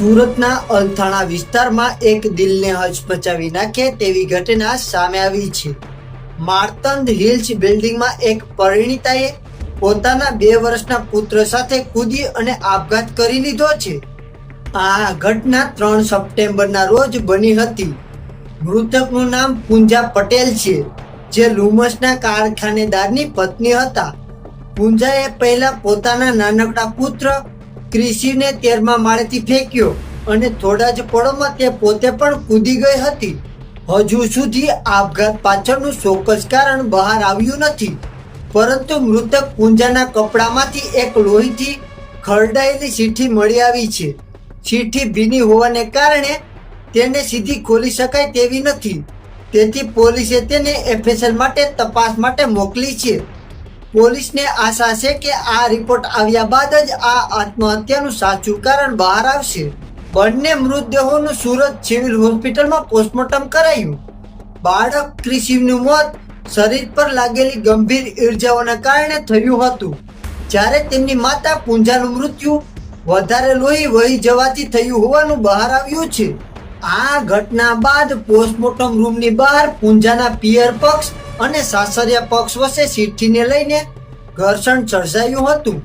સુરતના અલથાણા વિસ્તારમાં એક દિલને હચમચાવી નાખે તેવી ઘટના સામે આવી છે. માર્તંડ હિલ્સ બિલ્ડિંગમાં એક પરિણીતાએ પોતાના બે વર્ષના પુત્ર સાથે કૂદી અને આપઘાત કરી લીધો છે. આ ઘટના ત્રણ સપ્ટેમ્બરના રોજ બની હતી. મૃતકનું નામ પૂંજા પટેલ છે, જે લુમસના કારખાનેદારની પત્ની હતા. પૂંજાએ પહેલા પોતાના નાનકડા પુત્ર ક્રિશીને તેરમા માળેથી ફેંક્યો અને થોડા જ પળોમાં તે પોતે પણ કૂદી ગઈ હતી. હજુ સુધી આપઘાત પાછળનું ચોક્કસ કારણ બહાર આવ્યું નથી. પરંતુ મૃતક પૂંજાના કપડામાંથી એક લોહીથી ખરડાયેલી ચીઠી મળી આવી છે. ચીઠી ભીની હોવાને કારણે તેને સીધી ખોલી શકાય તેવી નથી. તેથી પોલીસે તેને એફએસએલ માટે તપાસ માટે મોકલી છે. પોલીસને આશા છે કે આ રિપોર્ટ આવ્યા બાદ જ આ આત્મહત્યાનું સાચું કારણ બહાર આવશે. બંને મૃતદેહોનું સુરત સિવિલ હોસ્પિટલમાં પોસ્ટમોર્ટમ કરાયું. બાળક ક્રિશિવનું મોત શરીર પર લાગેલી ગંભીર ઈર્જાઓના કારણે થયું હતું. જ્યારે તેમની માતા પૂંજાનું મૃત્યુ, વધારે લોહી વહી જવાથી થયું હોવાનું બહાર આવ્યું છે. આ ઘટના બાદ પોસ્ટમોર્ટમ રૂમની બહાર પૂંજાના પિયર પક્ષ અને સાસરિયા પક્ષ વચ્ચે ચિઠ્ઠીને લઈને ઘર્ષણ સર્જાયું હતું.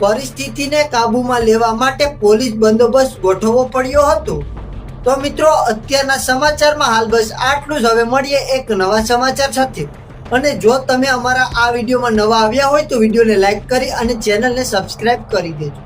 પરિસ્થિતિને કાબૂમાં લેવા માટે પોલીસ બંદોબસ્ત ગોઠવવો પડ્યો હતો. તો મિત્રો, અત્યારના સમાચારમાં હાલ બસ આટલું જ. હવે મળીએ એક નવા સમાચાર સાથે. અને જો તમે અમારા આ વિડીયોમાં નવા આવ્યા હોય તો વિડીયોને લાઈક કરી અને ચેનલને સબસ્ક્રાઇબ કરી દેજો.